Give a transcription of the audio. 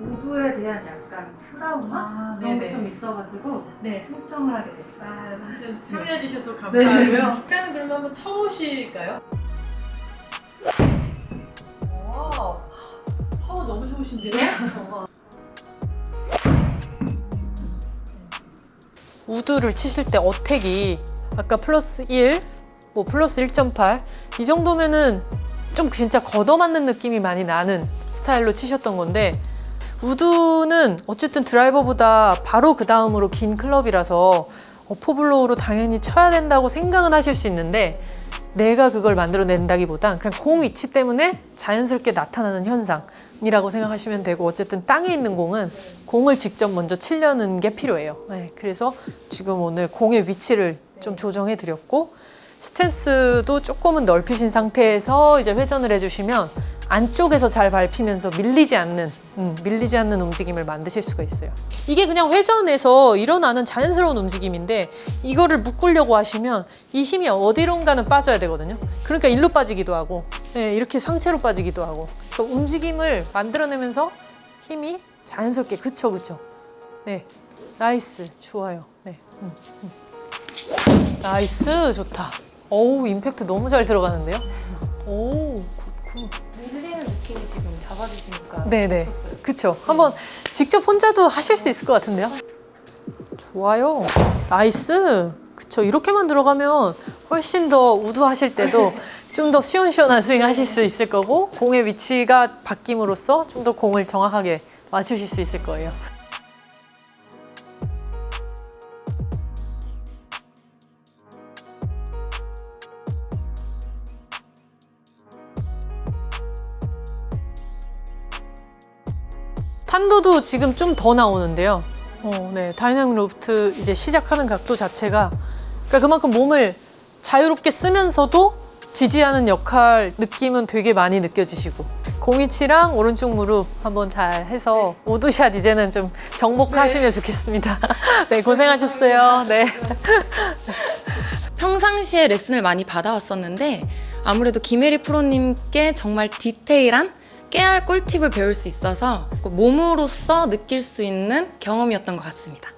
우드에 대한 약간 트라우마 아, 그런 네네. 게 좀 있어가지고 네. 신청을 하게 됐어요. 아, 아무튼 참여해 주셔서 감사하고요. 일단은 그러면 한번 쳐보실까요? 와, 파워 너무 좋으신데요? 우드를 치실 때 어택이 아까 플러스 1, 뭐 플러스 1.8 이 정도면은 좀 진짜 걷어맞는 느낌이 많이 나는 스타일로 치셨던 건데 우드는 어쨌든 드라이버보다 바로 그 다음으로 긴 클럽이라서 어퍼블로우로 당연히 쳐야 된다고 생각은 하실 수 있는데 내가 그걸 만들어낸다기보단 그냥 공 위치 때문에 자연스럽게 나타나는 현상이라고 생각하시면 되고 어쨌든 땅에 있는 공은 공을 직접 먼저 치려는 게 필요해요. 네, 그래서 지금 오늘 공의 위치를 좀 조정해 드렸고 스탠스도 조금은 넓히신 상태에서 이제 회전을 해주시면 안쪽에서 잘 밟히면서 밀리지 않는 음, 밀리지 않는 움직임을 만드실 수가 있어요. 이게 그냥 회전에서 일어나는 자연스러운 움직임인데 이거를 묶으려고 하시면 이 힘이 어디론가는 빠져야 되거든요. 그러니까 일로 빠지기도 하고 예, 이렇게 상체로 빠지기도 하고 그 움직임을 만들어내면서 힘이 자연스럽게 그쵸 그쵸. 네, 나이스 좋아요. 네, 음, 음. 나이스 좋다. 어우 임팩트 너무 잘 들어가는데요. 오 네네. 그쵸. 한번 직접 혼자도 하실 수 있을 것 같은데요. 좋아요. 나이스. 그쵸. 이렇게만 들어가면 훨씬 더 우드 하실 때도 좀 더 시원시원한 스윙 하실 수 있을 거고 공의 위치가 바뀜으로써 좀 더 공을 정확하게 맞추실 수 있을 거예요. 탄도도 지금 좀 더 나오는데요. 어, 네. 다이나믹 로프트 이제 시작하는 각도 자체가 그러니까 그만큼 몸을 자유롭게 쓰면서도 지지하는 역할 느낌은 되게 많이 느껴지시고 공이치랑 오른쪽 무릎 한번 잘 해서 오드샷 이제는 좀 정복하시면 좋겠습니다. 네, 고생하셨어요. 네. 평상시에 레슨을 많이 받아왔었는데 아무래도 김혜리 프로님께 정말 디테일한 깨알 꿀팁을 배울 수 있어서 몸으로서 느낄 수 있는 경험이었던 것 같습니다.